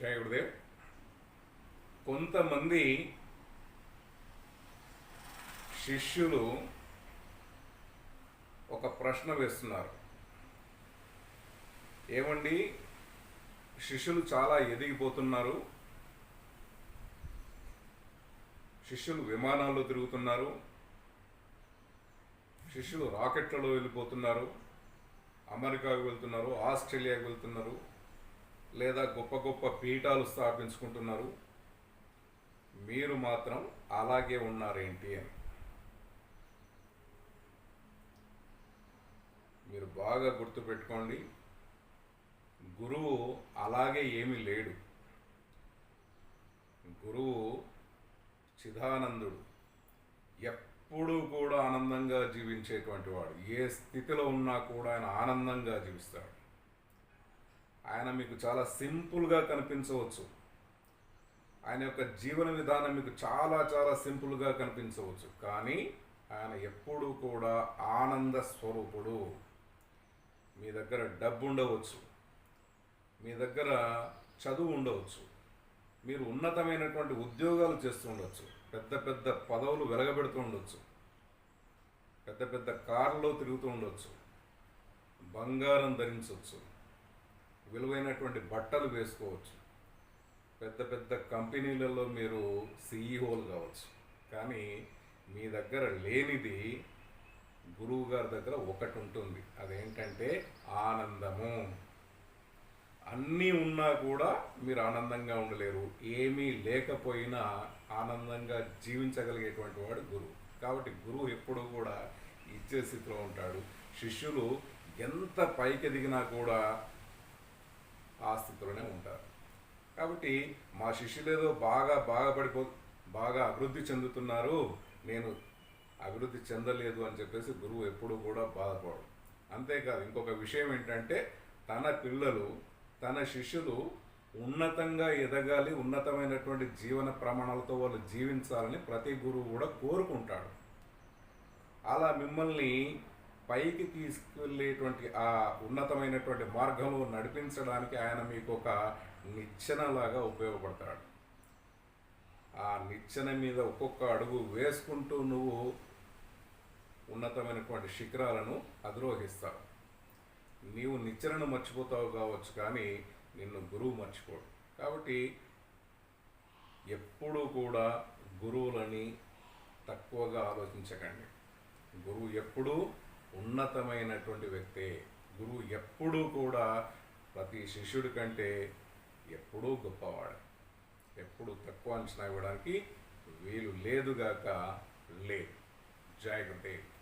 జయ గురుదేవ్. కొంతమంది శిష్యులు ఒక ప్రశ్న వేస్తున్నారు. ఏమండి? శిష్యులు చాలా ఎదిగిపోతున్నారు. శిష్యులు విమానాల్లో తిరుగుతున్నారు. శిష్యులు రాకెట్లలో వెళ్ళిపోతున్నారు. అమెరికాకు వెళ్తున్నారు ఆస్ట్రేలియాకు వెళ్తున్నారు. లేదా గొప్ప గొప్ప పీఠాలు స్థాపించుకుంటున్నారు. మీరు మాత్రం అలాగే ఉన్నారేంటి అని. మీరు బాగా గుర్తుపెట్టుకోండి గురువు అలాగే ఏమీ లేడు. గురువు చిదానందుడు. ఎప్పుడూ కూడా ఆనందంగా జీవించేటువంటి వాడు. ఏ స్థితిలో ఉన్నా కూడా ఆయన ఆనందంగా జీవిస్తాడు. ఆయన మీకు చాలా సింపుల్గా కనిపించవచ్చు. ఆయన యొక్క జీవన విధానం మీకు చాలా చాలా సింపుల్గా కనిపించవచ్చు. కానీ ఆయన ఎప్పుడూ కూడా ఆనంద స్వరూపుడు. మీ దగ్గర డబ్బు ఉండవచ్చు. మీ దగ్గర చదువు ఉండవచ్చు. మీరు ఉన్నతమైనటువంటి ఉద్యోగాలు చేస్తూ ఉండొచ్చు. పెద్ద పెద్ద పదవులు వెలగబెడుతూ ఉండొచ్చు. పెద్ద పెద్ద కార్లో తిరుగుతూ ఉండొచ్చు. బంగారం ధరించవచ్చు విలువైనటువంటి బట్టలు వేసుకోవచ్చు. పెద్ద పెద్ద కంపెనీలలో మీరు సీఈఓలు కావచ్చు. కానీ మీ దగ్గర లేనిది గురువు గారి దగ్గర ఒకటి ఉంటుంది. అదేంటంటే ఆనందము. అన్నీ ఉన్నా కూడా మీరు ఆనందంగా ఉండలేరు. ఏమీ లేకపోయినా ఆనందంగా జీవించగలిగేటువంటి వాడు గురువు. కాబట్టి గురువు ఎప్పుడూ కూడా ఇచ్చే స్థితిలో ఉంటాడు. శిష్యులు ఎంత పైకి ఎదిగినా కూడా ఆ స్థితిలోనే ఉంటారు. కాబట్టి మా శిష్యులు ఏదో బాగా బాగా పడిపో బాగా అభివృద్ధి చెందుతున్నారు. నేను అభివృద్ధి చెందలేదు అని చెప్పేసి గురువు ఎప్పుడూ కూడా బాధపడు అంతేకాదు ఇంకొక విషయం ఏంటంటే తన పిల్లలు తన శిష్యులు ఉన్నతంగా ఎదగాలి ఉన్నతమైనటువంటి జీవన ప్రమాణాలతో వాళ్ళు జీవించాలని ప్రతి గురువు కూడా కోరుకుంటాడు. అలా మిమ్మల్ని పైకి తీసుకెళ్ళేటువంటి ఆ ఉన్నతమైనటువంటి మార్గంలో నడిపించడానికి ఆయన మీకు ఒక నిచ్చెనలాగా ఉపయోగపడతాడు. ఆ నిచ్చెన మీద ఒక్కొక్క అడుగు వేసుకుంటూ నువ్వు ఉన్నతమైనటువంటి శిఖరాలను అధిరోహిస్తావు. నీవు నిచ్చెనను మర్చిపోతావు కావచ్చు కానీ నిన్ను గురువు మర్చిపోడు. కాబట్టి ఎప్పుడూ కూడా గురువులని తక్కువగా ఆలోచించకండి. గురువు ఎప్పుడూ ఉన్నతమైనటువంటి వ్యక్తే. గురువు ఎప్పుడూ కూడా ప్రతి శిష్యుడి కంటే ఎప్పుడూ గొప్పవాడు. ఎప్పుడు తక్కువ అంచనా ఇవ్వడానికి వీలు లేదుగాక లేదు. జాగ్రత్త